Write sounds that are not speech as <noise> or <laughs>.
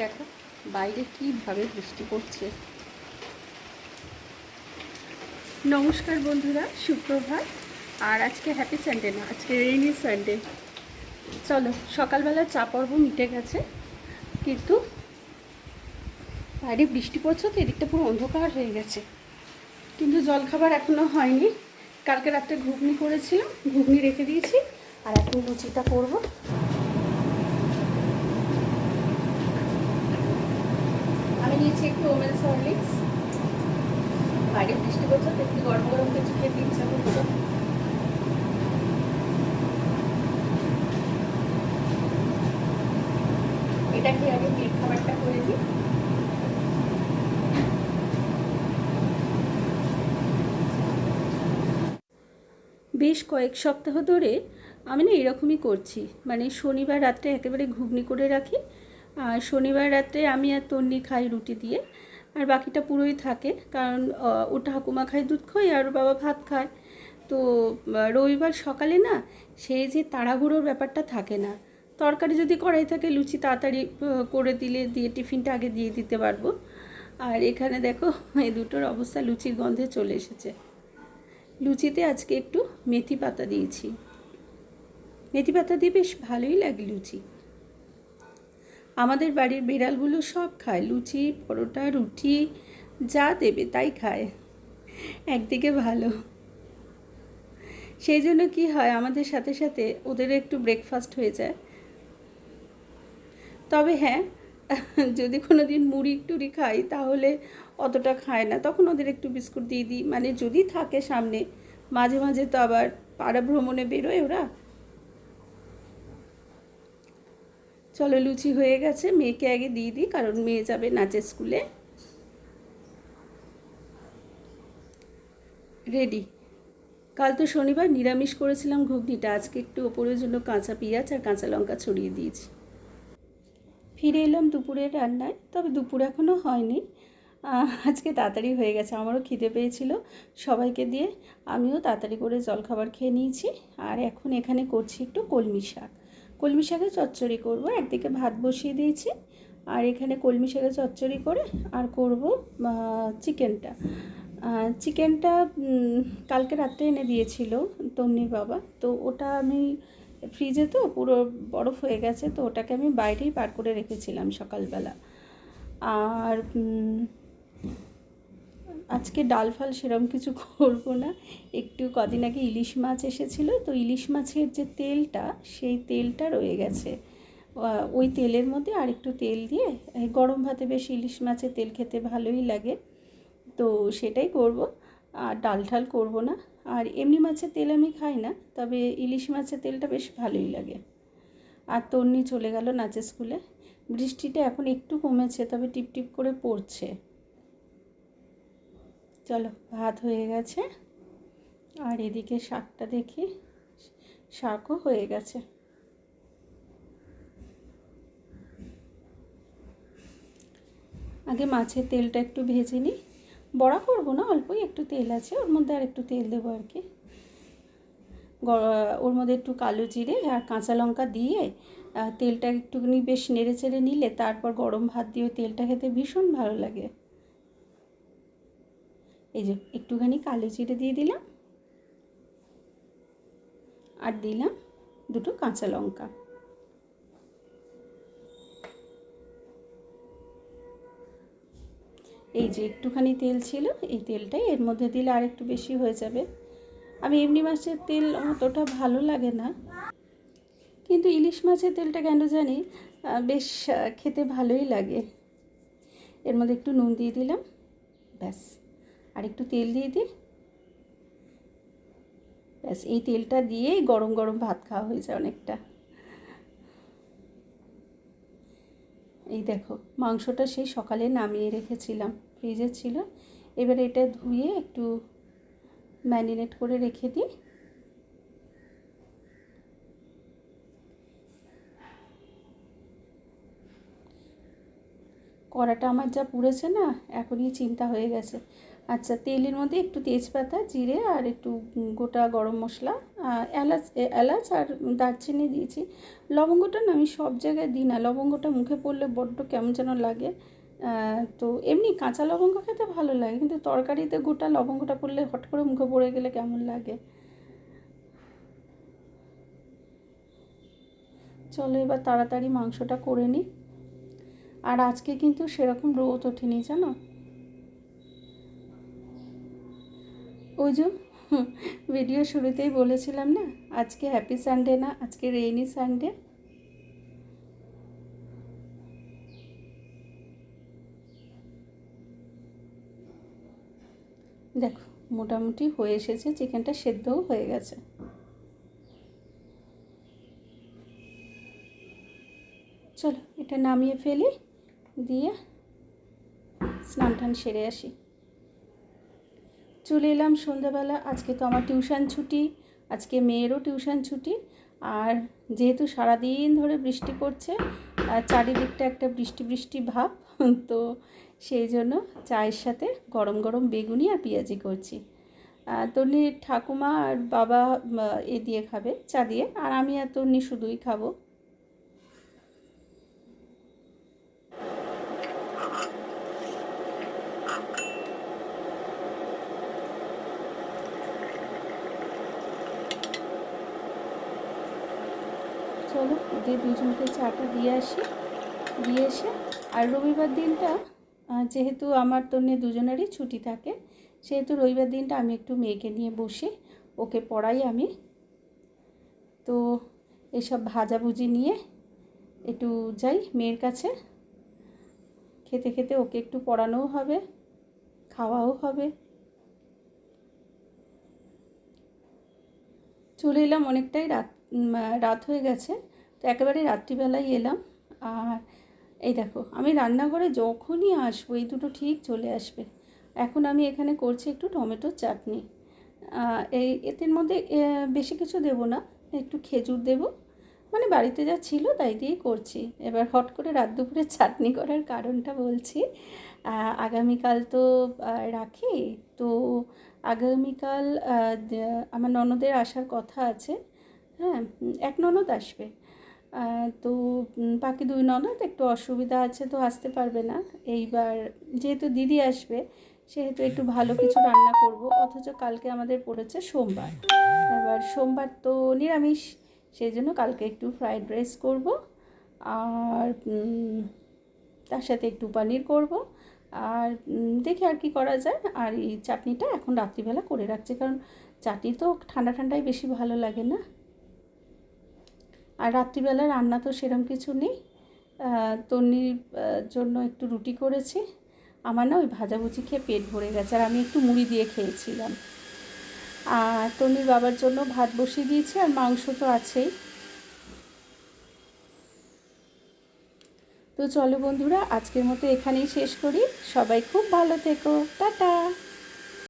দেখো বাইরে কীভাবে বৃষ্টি পড়ছে। নমস্কার বন্ধুরা, সুপ্রভাত। আর আজকে হ্যাপি সানডে না, আজকে রেইনি সানডে চলো, সকালবেলা চা পর্ব মিটে গেছে, কিন্তু বাইরে বৃষ্টি পড়ছে তো এদিকটা পুরো অন্ধকার হয়ে গেছে। কিন্তু জলখাবার এখনও হয়নি। কালকে রাত্রে ঘুগনি করেছিলাম, ঘুগনি রেখে দিয়েছি, আর এখন লুচিটা করব। আমি নিয়েছি একটু ওমেন হরলিক্স বাইরে বৃষ্টি তো একটু গরম গরম কিছু খেতে ইচ্ছা করছে এটা খেয়ে আগে পেট খাবারটা করে দিই? বেশ কয়েক সপ্তাহ ধরে আমি না এরকমই করছি। মানে শনিবার রাত্রে একেবারে ঘুগনি করে রাখি শনিবার রাত্রে আমি আর তন্নি খাই রুটি দিয়ে। আর বাকিটা পুরোই থাকে, কারণ ও ঠাকুমা খায় দুধ খই আর বাবা ভাত খায়। তো রবিবার সকালে না সেই যে তাড়াহুড়োর ব্যাপারটা থাকে না। তরকারি যদি কড়াই থাকে, লুচি তাড়াতাড়ি করে দিলে দিয়ে টিফিনটা আগে দিয়ে দিতে পারব। আর এখানে দেখো, এই দুটোর অবস্থা লুচির গন্ধে চলে এসেছে। লুচিতে আজকে একটু মেথি পাতা দিয়েছি। মেথি পাতা দিয়ে বেশ ভালোই লাগে লুচি। আমাদের বাড়ির বিড়ালগুলো সব খায়, লুচি, পরোটা, রুটি, যা দেবে তাই খায়। একদিকে ভালো। সেই জন্য কী হয়, আমাদের সাথে সাথে ওদের একটু ব্রেকফাস্ট হয়ে যায়। তবে হ্যাঁ যদি কোনো দিন মুড়ি, টুড়ি খাই, তাহলে অতটা খায় না। তখন ওদের একটু বিস্কুট দিয়ে দিই। মানে যদি থাকে সামনে, মাঝে মাঝে তো আবার পাড়া ভ্রমণে বেরোয় ওরা। চলো লুচি হয়ে গেছে, মেয়েকে আগে দিয়ে দিই, কারণ মেয়ে যাবে নাচের স্কুলে। রেডি কাল তো শনিবার, নিরামিষ করেছিলাম ঘুগনিটা, আজকে একটু ওপরের জন্য কাঁচা পেঁয়াজ আর কাঁচা লঙ্কা ছড়িয়ে দিয়েছি। ফিরে এলাম দুপুরের রান্নায়, তবে দুপুর এখনও হয়নি। আজকে তাড়াতাড়ি হয়ে গেছে, আমারও খিদে পেয়েছিল। সবাইকে দিয়ে আমিও তাড়াতাড়ি করে জলখাবার খেয়ে নিয়েছি, আর এখন এখানে করছি একটু কলমি শাক। কলমি শাকের চচ্চড়ি করব। একদিকে ভাত বসিয়ে দিয়েছি, আর এখানে কলমি শাকের চচ্চড়ি করে আর করব চিকেনটা। চিকেনটা কালকে রাত্রে এনে দিয়েছিল তন্নির বাবা। তো ওটা আমি ফ্রিজে তো পুরো বরফ হয়ে গেছে, তো ওটাকে আমি বাইরেই পার করে রেখেছিলাম সকালবেলা। আর আজকে ডাল ফাল সেরকম কিছু করব না। একটু কদিন আগে ইলিশ মাছ এসেছিল, তো ইলিশ মাছের যে তেলটা, সেই তেলটা রয়ে গেছে। ওই তেলের মধ্যে আর একটু তেল দিয়ে গরম ভাতে বেশ ইলিশ মাছের তেল খেতে ভালোই লাগে। তো সেটাই করব, আর ডাল ঠাল করব না। আর এমনি মাছের তেল আমি খাই না, তবে ইলিশ মাছের তেলটা বেশ ভালোই লাগে। আর তন্নি চলে গেল নাচের স্কুলে। বৃষ্টিটা এখন একটু কমেছে, তবে টিপ টিপ করে পড়ছে। চলো, ভাত হয়ে গেছে। আর এদিকে শাকটা দেখি, শাকও হয়ে গেছে। আগে মাছের তেলটা একটু ভেজে নিই। বড়া করব না, অল্পই একটু তেল আছে, ওর মধ্যে আর একটু তেল দেবো আর কি। ওর মধ্যে একটু কালো জিরে আর কাঁচা লঙ্কা দিয়ে তেলটা একটুখানি বেশ নেড়ে চেড়ে নিলে, তারপর গরম ভাত দিয়ে তেলটা খেতে ভীষণ ভালো লাগে। এই যে একটুখানি কালো জিরে দিয়ে দিলাম। আর দিলাম দুটো কাঁচা লঙ্কা। এই যে একটুখানি তেল ছিল, এই তেলটাই এর মধ্যে দিলে আর একটু বেশি হয়ে যাবে। আমি এমনি মাছের তেল অতটা ভালো লাগে না। কিন্তু ইলিশ মাছের তেলটা কেন জানি বেশ খেতে ভালোই লাগে। এর মধ্যে একটু নুন দিয়ে দিলাম। ব্যাস। আর একটু তেল দিয়ে দিই ব্যাস, এই তেলটা দিয়েই গরম গরম ভাত খাওয়া হয়ে যায় অনেকটা। এই দেখো, মাংসটা সেই সকালে নামিয়ে রেখেছিলাম, ফ্রিজে ছিল। এবার এটা ধুয়ে একটু ম্যারিনেট করে রেখে দিই। কড়াটা আমার যা পুড়েছে না, এখনই চিন্তা হয়ে গেছে। আচ্ছা তেলের মধ্যে একটু তেজপাতা, জিরে আর একটু গোটা গরম মশলা এলাচ এলাচ আর দারচিনি দিয়েছি। লবঙ্গটা না আমি সব জায়গায় দিই না, লবঙ্গটা মুখে পড়লে বড্ড কেমন যেন লাগে। তো এমনি কাঁচা লবঙ্গ খেতে ভালো লাগে, কিন্তু তরকারিতে গোটা লবঙ্গটা পড়লে হট করে মুখে পড়ে গেলে কেমন লাগে? চলো এবার তাড়াতাড়ি মাংসটা করে নিই। আর আজকে কিন্তু সেরকম রোদ ওঠেনি, জানো? ওই যে ভিডিও শুরুতেই বলেছিলাম না, আজকে হ্যাপি সানডে না, আজকে রেইনি সানডে দেখো, মোটামুটি হয়ে এসেছে, চিকেনটা সেদ্ধও হয়ে গেছে। চলো, এটা নামিয়ে ফেলি। দিয়ে স্নান টান সেরে আসি। চলে এলাম সন্ধ্যাবেলা। আজকে তো আমার টিউশন ছুটি আজকে মেয়েরও টিউশন ছুটি। আর যেহেতু সারাদিন ধরে বৃষ্টি পড়ছে আর চারিদিকটা একটা বৃষ্টি বৃষ্টি ভাব <laughs> তো সেই জন্য চায়ের সাথে গরম গরম বেগুনি আর পেঁয়াজি করছি। আহ, তন্নির ঠাকুমা আর বাবা এ দিয়ে খাবে চা দিয়ে। আর আমি আর তন্নি শুধুই খাব। চলো ওদের দুজনকে চাটা দিয়ে আসি। দিয়ে এসে, আর রবিবার দিনটা যেহেতু আমার তন্নি দুজনেরই ছুটি থাকে, সেহেতু রবিবার দিনটা আমি একটু মেয়েকে নিয়ে বসে, ওকে পড়াই আমি। তো এসব ভাজাভুজি নিয়ে একটু যাই মেয়ের কাছে। খেতে খেতে ওকে একটু পড়ানোও হবে, খাওয়াও হবে। চলে এলাম অনেকটাই রাত রাত হয়ে গেছে। তো একেবারে রাত্রিবেলায় এলাম। আর এই দেখো, আমি রান্নাঘরে যখনই আসব, এই দুটো ঠিক চলে আসবে। এখন আমি এখানে করছি একটু টমেটোর চাটনি। এই এতের মধ্যে বেশি কিছু দেব না, একটু খেজুর দেব। মানে বাড়িতে যা ছিল তাই দিয়েই করছি। এবার হট করে রাত দুপুরে চাটনি করার কারণটা বলছি। আগামীকাল তো রাখি। তো আগামীকাল আমার ননদের আসার কথা আছে। হ্যাঁ এক ননদ আসবে। তো বাকি দুই ননদ, একটু অসুবিধা আছে তো আসতে পারবে না। এইবার যেহেতু দিদি আসবে, সেহেতু একটু ভালো কিছু রান্না করব, অথচ কালকে আমাদের পড়েছে সোমবার। এবার সোমবার তো নিরামিষ সেই জন্য কালকে একটু ফ্রাইড রাইস করব, আর তার সাথে একটু পনির করব। আর দেখি আর কি করা যায়। আর এই চাটনিটা এখন রাত্রিবেলা করে রাখছি, কারণ চাটনি তো ঠান্ডা ঠান্ডায় বেশি ভালো লাগে না। আর রাত্রিবেলা রান্না তো সেরকম কিছু নেই। তন্নির জন্য একটু রুটি করেছি। আমার না ওই ভাজাভুজি খেয়ে পেট ভরে গেছে আর আমি একটু মুড়ি দিয়ে খেয়েছিলাম। আর তন্নির বাবার জন্য ভাত বসিয়ে দিয়েছি আর মাংস তো আছেই। তো চলো বন্ধুরা, আজকের মতো এখানেই শেষ করি। সবাই খুব ভালো থেকো। টাটা!